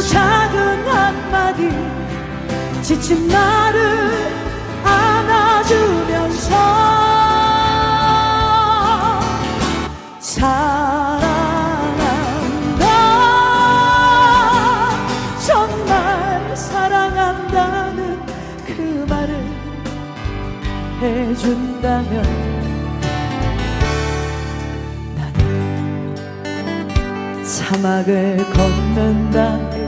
작은 한마디 지친 나를 안아주면서 사랑한다. 정말 사랑한다는 그 말을 해준다면 사막을 걷는다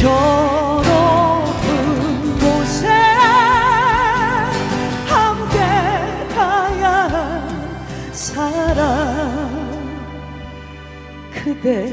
저 높은 곳에 함께 가야 할 사랑 그대뿐입니다